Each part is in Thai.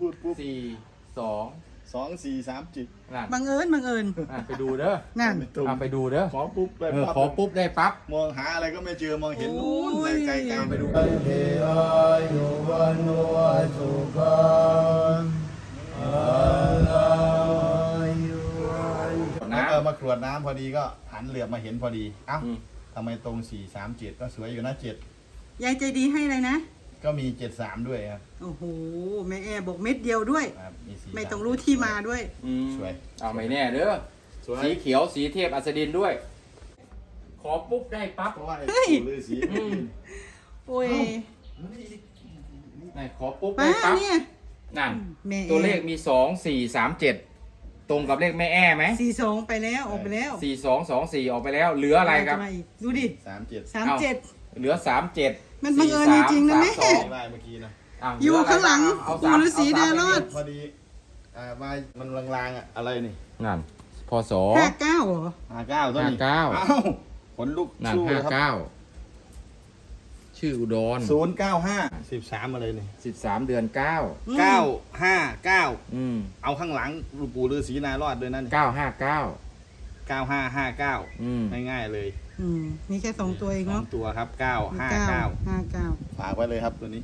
พูดปุ๊บสี่สองสองสี่สามจิตนั่นบังเอิญบังเอิญอะไปดูเด้อนั่น ไม่ตรงอะไปดูเด้อขอปุ๊บไปเออปั๊บขอปุ๊บได้ปั๊บ มองหาอะไรก็ไม่เจอมองเห็นโอ้นู่นยไกลไกลๆไปดูเทอายุวันโนสุขังอายุวันแล้วเออมากรวดน้ำพอดีก็หันเหลือบมาเห็นพอดี เอ้าอืม ทำไมตรงสี่สามเจ็ดก็สวยอยู่นะเจ็ดยายใจดีให้เลยนะ ก็มีเจ็ดสามด้วยครับโอ้โหแม่แอร์บอกเม็ดเดียวด้วย ครับมีสี่ไม่ต้องรู้ที่มาด้วย อืมสวยเอาไม่แน่เด้อสวยสีเขียวสีเทพอัสดินด้วย ขอปุ๊บได้ปั๊บ เพราะว่าไอ้เฮ้ย ปู่ฤาษีอืม โอ้ยไหนขอปุ๊บป้าได้ปั๊บเนี่ย นั่น แม่แอร์ตัวเลขมีสองสี่สามเจ็ดตรงกับเลขแม่แอ้ไหมสี่สองไปแล้วออกไปแล้วสี่สองสองสี่ออกไปแล้ว เหลืออะไรครับจมาอีกดูดิสามเจ็ดสามเจ็ด เหลือสามเจ็ดมันบังเอิญจริงๆนะแม่สองได้เมื่อกี้นะะอยู่ข้างหลังเอาปู่ฤาษีเอาสามเดรอด พอดีอ่ามามันลางๆอะอะไรนี่นั่นพศ ห้าเก้าเหรอห้าเก้าตัวนี้ห้าเก้าเอ้าขนลุกนั่นสู้ห้าเลยครับเก้าชื่ออุดรศูนย์เก้าห้าสิบสามอะไรนี่สิบสามเดือนเก้าอืมเก้าห้าเก้าอืมเอาข้างหลังหลวงปู่ฤาษีนารอดด้วยนั่นเก้าห้าเก้าเก้าห้าห้าเก้าอืมง่ายๆเลย อืมมีแค่สองตัวเองสอเนาะงตัวครับเก้าห้าเก้าห้าเก้าฝากไว้เลยครับตัวนี้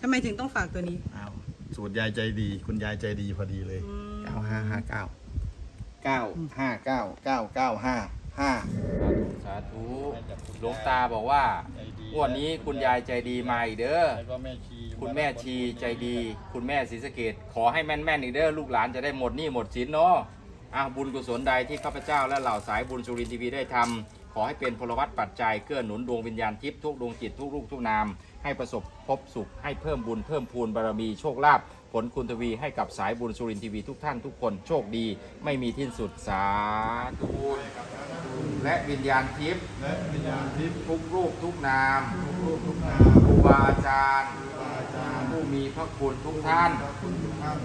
ทำไมถึงต้องฝากตัวนี้ อ้าวสูตรยายใจดี คุณยายใจดีพอดีเลยอืม เก้าห้าห้าเก้าเก้าห้าเก้าเก้าเก้าห้าห้า สาธุหลวงตาบอกว่าใจดี งวดนี้คุณยายใจดีมาอีกเด้อ แล้วก็แม่ชีคุณแม่ชีใจดี คุณแม่ศรีสะเกดขอให้แม่นๆอีกเด้อลูกหลานจะได้หมดหนี้หมดสินเนาะอะบุญกุศลใดที่ข้าพเจ้าและเหล่าสายบุญสุรินทร์ทีวีได้ทำ ขอให้เป็นพลวัตปัจจัยเกื้อหนุนดวงวิญญาณทิพย์ทุกดวงจิตทุกลูกทุกนาม ให้ประสบพบสุขให้เพิ่มบุญเพิ่มพูนบารมีโชคลาภผลคุณทวีให้กับสายบุญสุรินทร์ทีวีทุกท่านทุกคนโชคดีไม่มีที่สุดสาธุและวิญญาณทิพย์และวิญญาณทิพย์ทุกรูปทุกนามทุกรูปทุกนามครูบาอาจารย์ครูบาอาจารย์ผู้มีพระคุณทุกท่านขอบคุณทุกท่าน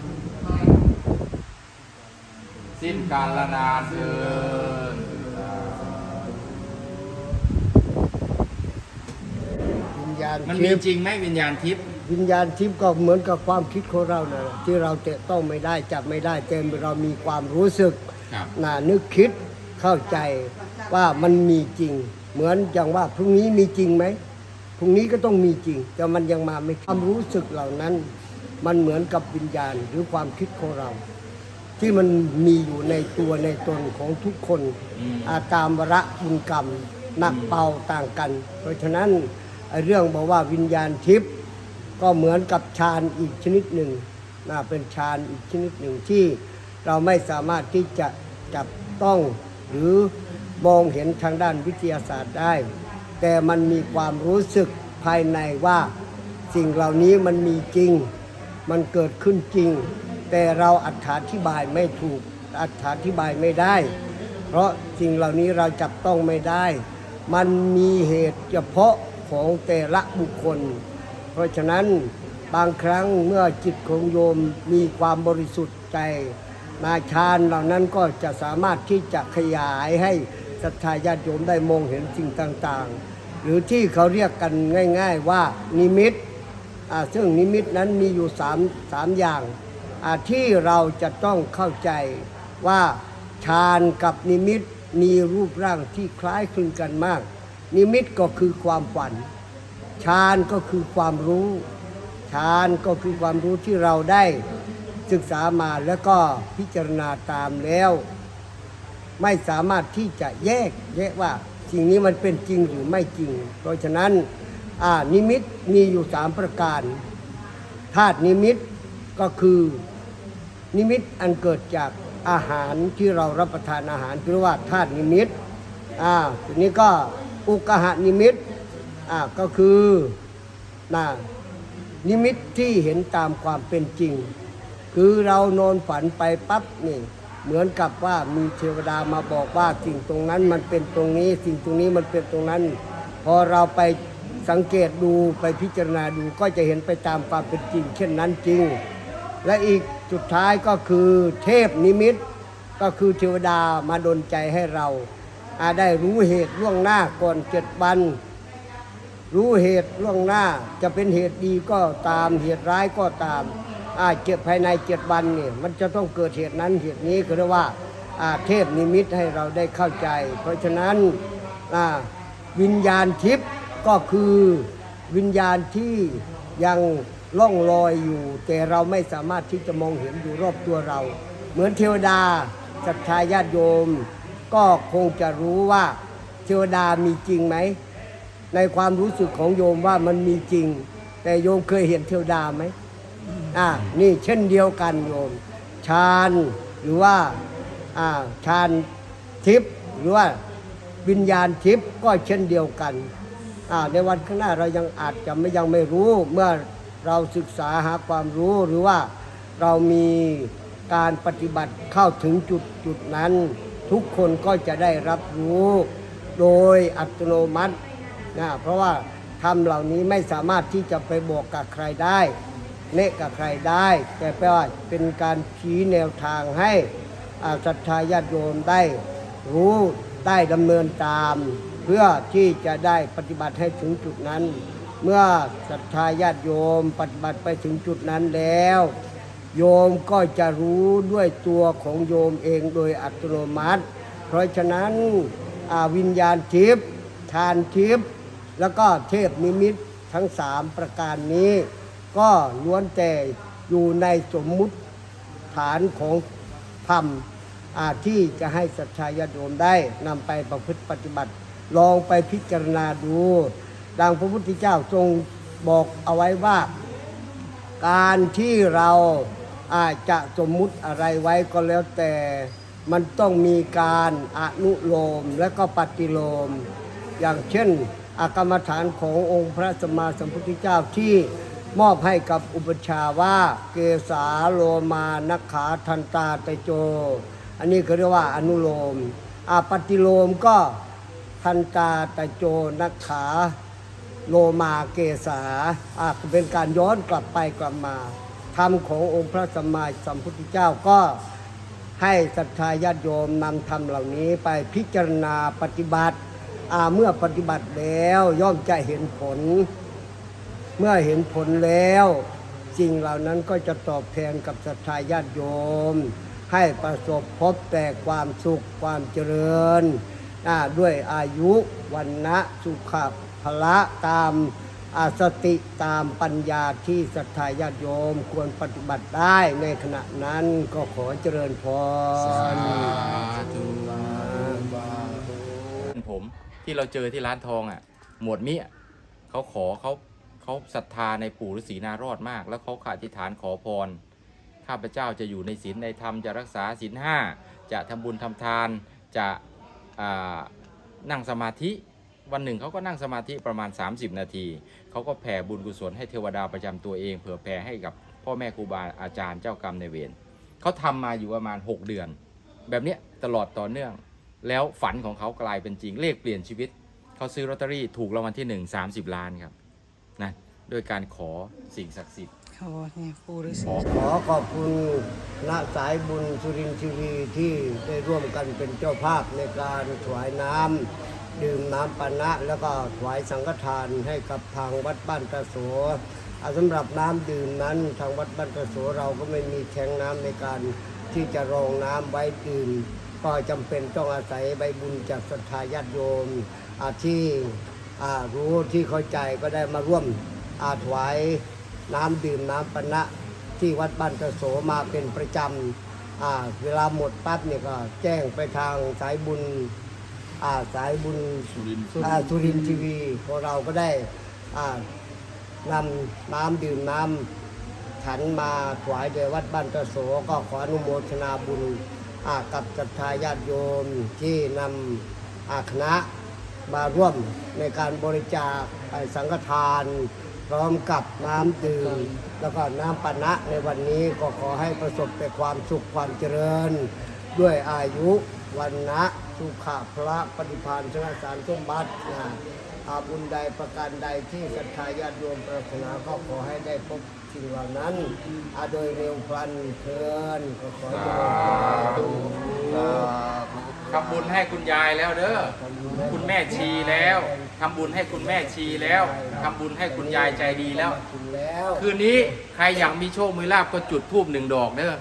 สิ้นกาลนานเถิน วิญญาณมันทิมีพย์จริงไหมวิญญาณทิพย์วิญญาณทิพย์ก็เหมือนกับความคิดของเราเนี่ยที่เราเตะต้องไม่ได้จับไม่ได้แต่เรามีความรู้สึกครับน่านึกคิดเข้าใจว่ามันมีจริง เหมือนอย่างว่าพรุ่งนี้มีจริงไหมพรุ่งนี้ก็ต้องมีจริง แต่มันยังมาไม่ความรู้สึกเหล่านั้น มันเหมือนกับวิญญาณหรือความคิดของเรา ที่มันมีอยู่ในตัวในตนของทุกคนอืมอาตามวระบุญกรรมหนักเบาต่างกัน เพราะฉะนั้นไอ้ เรื่องบอกว่าวิญญาณทิพย์ก็เหมือนกับฌานอีกชนิดหนึ่งนะเป็นฌานอีกชนิดหนึ่งที่เราไม่สามารถที่จะจับต้องหรือมองเห็นทางด้านวิทยาศาสตร์ได้ แต่มันมีความรู้สึกภายในว่าสิ่งเหล่านี้มันมีจริง มันเกิดขึ้นจริง แต่เราอธิบายไม่ถูกอธิบายไม่ได้ เพราะสิ่งเหล่านี้เราจับต้องไม่ได้ มันมีเหตุเฉพาะ ของแต่ละบุคคล เพราะฉะนั้นบางครั้งเมื่อจิตของโยมมีความบริสุทธิ์ใจนาชานเหล่านั้นก็จะสามารถที่จะขยายให้ศรัทธาญาติโยมได้มองเห็นสิ่งต่างๆ หรือที่เขาเรียกกันง่าย ๆ ว่านิมิตซึ่งนิมิตนั้นมีอยู่สามสามอย่างที่เราจะต้องเข้าใจว่าฌานกับนิมิตมีรูปร่างที่คล้ายคลึงกันมาก นิมิตก็คือความฝันฌานก็คือความรู้ฌานก็คือความรู้ที่เราได้ศึกษามาแล้วก็พิจารณาตามแล้ว ไม่สามารถที่จะแยกแยะว่าสิ่งนี้มันเป็นจริงหรือไม่จริง เพราะฉะนั้นนิมิตมีอยู่สามประการธาตุนิมิตก็คือนิมิตอันเกิดจากอาหารที่เรารับประทานอาหารเรียกว่าธาตุนิมิตอ่าทีนี้ก็ อุกหะนิมิตอ่าก็คือนะนิมิตที่เห็นตามความเป็นจริง คือเรานอนฝันไปปั๊บนี่ เหมือนกับว่ามีเทวดามาบอกว่าสิ่งตรงนั้นมันเป็นตรงนี้ สิ่งตรงนี้มันเป็นตรงนั้น พอเราไปสังเกตดูไปพิจารณาดูก็จะเห็นไปตามความเป็นจริง เช่นนั้นจริง และอีกสุดท้ายก็คือเทพนิมิต ก็คือเทวดามาดลใจให้เรา อาได้รู้เหตุล่วงหน้าก่อนเจ็ดวัน รู้เหตุล่วงหน้าจะเป็นเหตุดีก็ตามเหตุร้ายก็ตามอาเจ็บภายในเจ็ดวันเนี่ยมันจะต้องเกิดเหตุนั้นเหตุนี้ก็เรียกว่าอาเทพนิมิตให้เราได้เข้าใจ เพราะฉะนั้นวิญญาณทิพย์ก็คือวิญญาณที่ยังล่องลอยอยู่ แต่เราไม่สามารถที่จะมองเห็นอยู่รอบตัวเรา เหมือนเทวดาศรัทธาญาติโยม ก็คงจะรู้ว่าเทวดามีจริงไหม ในความรู้สึกของโยมว่ามันมีจริง แต่โยมเคยเห็นเทวดาไหมอ่านี่เช่นเดียวกันโยมฌานหรือว่าอ่าฌานทิพย์หรือว่าวิญญาณทิพย์ก็เช่นเดียวกันอ่าในวันข้างหน้าเรายังอาจจะไม่ยังไม่รู้เมื่อเราศึกษาหาความรู้หรือว่าเรามีการปฏิบัติเข้าถึงจุดจุดนั้น ทุกคนก็จะได้รับรู้โดยอัตโนมัตินะเพราะว่าธรรมเหล่านี้ไม่สามารถที่จะไปบอกกับใครได้เนะกับใครได้ แต่แปลว่าเป็นการชี้แนวทางให้อาศรัทธาญาติโยมได้รู้ได้ดำเนินตาม เพื่อที่จะได้ปฏิบัติให้ถึงจุดนั้น เมื่อศรัทธาญาติโยมปฏิบัติไปถึงจุดนั้นแล้ว โยมก็จะรู้ด้วยตัวของโยมเองโดยอัตโนมัติ เพราะฉะนั้นวิญญาณทิพย์ทานทิพย์แล้วก็เทพนิมิตทั้งสามประการนี้ ก็ล้วนแต่อยู่ในสมมุติฐานของธรรมที่จะให้ศรัทธาญาโยมได้นำไปประพฤติปฏิบัติ ลองไปพิจารณาดู ดังพระพุทธเจ้าทรงบอกเอาไว้ว่า การที่เรา อาจจะสมมุติอะไรไว้ก็แล้วแต่ มันต้องมีการอนุโลมและก็ปฏิโลม อย่างเช่น อากรรมฐานขององค์พระสัมมาสัมพุทธเจ้าที่มอบให้กับอุปชาว่าเกสาโลมานักขาทันตาตโจ อันนี้เขาเรียกว่าอนุโลมอาปฏิโลมก็ทันตาตโจนักขาโลมาเกษาอาจเป็นการย้อนกลับไปกลับมา ธรรมขององค์พระสัมมาสัมพุทธเจ้าก็ให้ศรัทธาญาติโยมนำธรรมเหล่านี้ไปพิจารณาปฏิบัติอาเมื่อปฏิบัติแล้วย่อมจะเห็นผล เมื่อเห็นผลแล้วสิ่งเหล่านั้นก็จะตอบแทนกับศรัทธาญาติโยม ให้ประสบพบแต่ความสุขความเจริญด้วยอายุวันนะสุขภละตาม สติตามปัญญาที่ศรัทธาญาติโยมควรปฏิบัติได้ในขณะนั้นก็ขอเจริญพรผมที่เราเจอที่ร้านทองอะ หมวดมิอะเขาขอเขาเขาศรัทธาในปู่ฤาษีนารอดมาก แล้วเขาขาอธิษฐานขอพรข้าพเจ้าจะอยู่ในศีลในธรรมจะรักษาศีลห้าจะทำบุญทำทานจะนั่งสมาธิวันหนึ่งเขาก็นั่งสมาธิประมาณ 30 นาที เขาก็แผ่บุญกุศลให้เทวดาประจำตัวเอง เผื่อแผ่ให้กับพ่อแม่ครูบาอาจารย์เจ้ากรรมในายเวรเขาทำมาอยู่ประมาณ 6 เดือน แบบเนี้ยตลอดต่อเนื่อง แล้วฝันของเขากลายเป็นจริงเลขเปลี่ยนชีวิตเขาซื้อลอตเตอรี่ถูกรางวัลที่ 1 30 ล้านครับนะด้วยการขอสิ่งศักดิ์สิทธิ์โอ้เนี่ยปูฤาษีขอขอขอบคุณณสายบุญสุรินทร์ทีวีที่ได้ร่วมกันเป็นเจ้าภาพในการถวายน้ำ ดื่มน้ำปานะ แล้วก็ถวายสังฆทานให้กับทางวัดบ้านตะโสสำหรับน้ำดื่มนั้นทางวัดบ้านตะโสเราก็ไม่มีแทงน้ำในการที่จะรองน้ำไว้ดื่ม ก็จำเป็นต้องอาศัยใบบุญจากศรัทธาญาติโยมอาที่อารู้ที่เข้าใจก็ได้มาร่วมอาถวายน้ำดื่มน้ำปานะที่วัดบ้านกระโสมาเป็นประจำอาเวลาหมดปั๊บเนี่ยก็แจ้งไปทางสายบุญ อ่าสายบุญสุรินสุรินทร์ทีวีพวกเราก็ได้อ่านำน้ำดื่มน้ำฉันมาถวายแด่วัดบ้านกระโสก็ขออนุโมทนาบุญอ่ากับศรัทธาญาติโยมที่นำอาคณะมาร่วมในการบริจาคไอ้สังฆทาน พร้อมกับน้ำดื่มแล้วก็น้ำปานะในวันนี้ก็ขอให้ประสบแต่ความสุขความเจริญ ด้วยอายุวันนะ สุขะพระปฏิภาณชนะสารสมบัตินะอาบุญใดประการใดที่ศรัทธาญาติโยมปรารถนาก็ขอให้ได้พบสิ่งเหล่านั้นอาโดยเร็วพลันเทินก็ขอเจสาริญธุทำบุญให้คุณยายแล้วเด้อ คุณแม่ชีแล้ว ทำบุญให้คุณแม่ชีแล้ว ทำบุญให้คุณยายใจดีแล้วถึงแล้วคืนนี้ใครอยากมีโชคมีลาบก็จุดธูปหนึ่งดอกเด้อ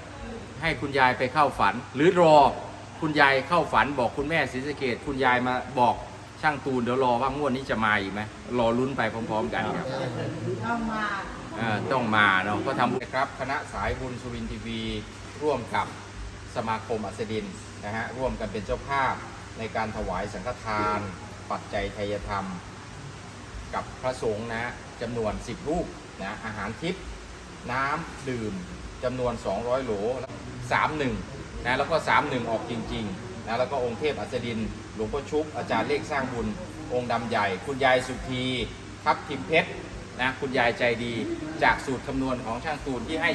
ให้คุณยายไปเข้าฝัน หรือรอ คุณยายเข้าฝันบอกคุณแม่ศรีสะเกดคุณยายมาบอกช่างตูนเดี๋ยวรอว่างวดนี้จะมาอีกไหมรอลุ้นไปพร้อม ๆ กันครับเออต้องมาเนาะก็ทำบุญครับคณะสายบุญสุรินทร์ทีวี ร่วมกับสมาคมอัสดินนะฮะร่วมกันเป็นเจ้าภาพในการถวายสังฆทาน ปัจจัยไทยธรรม กับพระสงฆ์นะจำนวน 10 รูปนะอาหารทิพย์น้ำดื่มจำนวน 200 โหล31 นะแล้วก็ 31 ออกจริงๆนะแล้วก็องค์เทพอัสดิน หลวงพ่อชุบอาจารย์เลขสร้างบุญ องค์ดำใหญ่ คุณยายสุธีทับทิมเพชรนะคุณยายใจดีจากสูตรคำนวณของช่างตูนที่ให้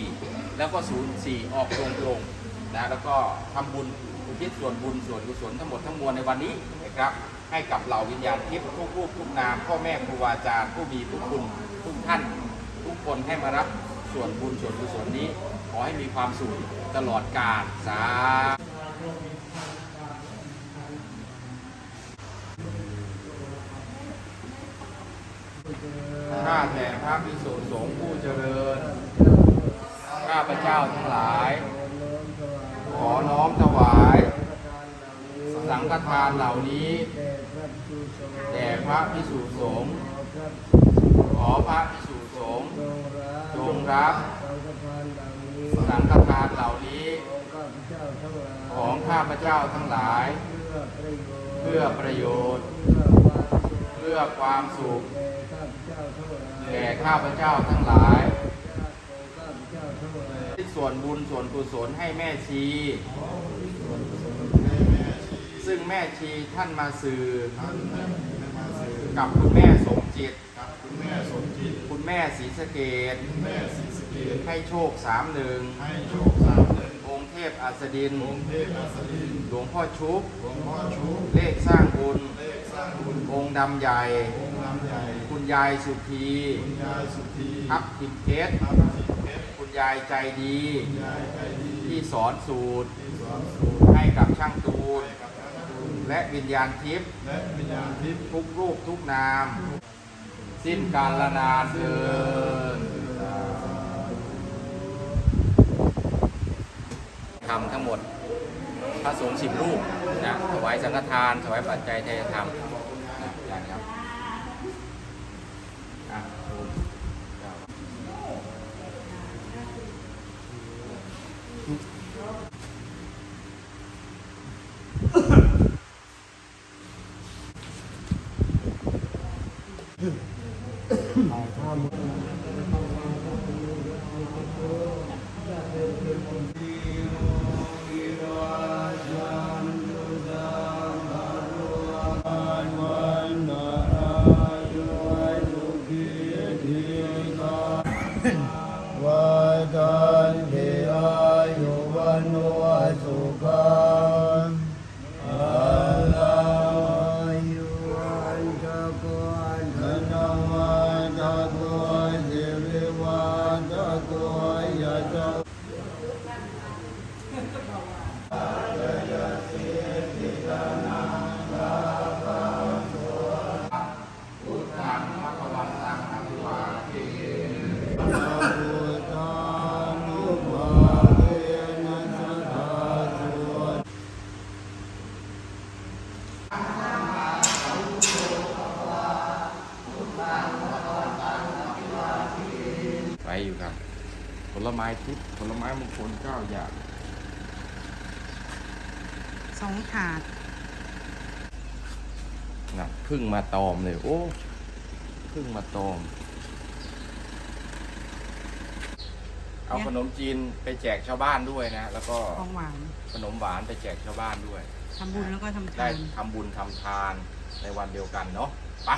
04 แล้วก็ 04 ออกตรงๆนะแล้วก็ทำบุญอุทิศส่วนบุญส่วนกุศลทั้งหมดทั้งมวลในวันนี้นะครับให้กับเหล่าวิญญาณทิพย์ทุกรูปทุกนามพ่อแม่ครูอาจารย์ผู้มีผู้คุณทุกท่าน ทุกคนให้มารับส่วนบุญส่วนกุศลนี้ ขอให้มีความสุขตลอดกาลสาธุข้าแต่พระภิกษุสงฆ์ผู้เจริญ ข้าพระเจ้าทั้งหลาย ขอน้อมถวาย สังฆทานเหล่านี้แด่พระภิกษุสงฆ์ขอพระภิกษุสงฆ์จงรับ งฆทานเหล่านี้ ของข้าพเจ้าทั้งหลาย เพื่อประโยชน์ เพื่อความสุขแก่ข้าพเจ้าทั้งหลาย ส่วนบุญส่วนกุศลให้แม่ชี ซึ่งแม่ชีท่านมาสื่อกับคุณแม่สม จิต คุณแม่สมจิต คุณแม่ศรีสะเกดแม่ศรีสะเกดให้โชคสามหนึ่งให้โชคสามหนึ่งองค์เทพอัสดิน องค์เทพอัสดิน หลวงพ่อชุบ หลวงพ่อชูเลขสร้างบุญ เลขสร้างบุญ องค์ดำใหญ่ องค์น้ำใหญ่ คุณยายสุธี คุณยายสุธีทับทิมเพชรทัพทิมเพชร คุณยายใจดี คุณยายใจดี ที่สอนสูตร ที่สอนสูตร ให้กับช่างตูนให้กับพระตูนและวิญญาณทิพย์และวิญญาณทิพย์ทุกรูปทุกนาม สิ้นกาลนานเดินทำทั้งหมดพระสงฆ์สิบรูปนะถวายสังฆทานถวายปัจจัยไทยธรรมนะอย่างนี้ครับอ่ ลไม้ทิพย์ผลไม้มงคลเก้าอย่างสองถาดนะพึ่งมาตอมเลย โอ้พึ่งมาตอม เอาขนมจีนไปแจกชาวบ้านด้วยนะ แล้วก็ของหวานขนมหวานไปแจกชาวบ้านด้วยทำบุญแล้วก็ทำได้ทานทำบุญทำทานในวันเดียวกันเนาะไป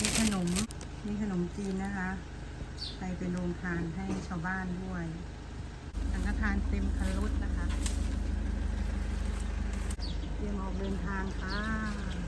มีขนม มีขนม จีนนะคะ ไปเป็นโรงทานให้ชาวบ้านด้วยสังฆทานเต็มคันรถนะคะ เตรียมออกเดินทางค่ะ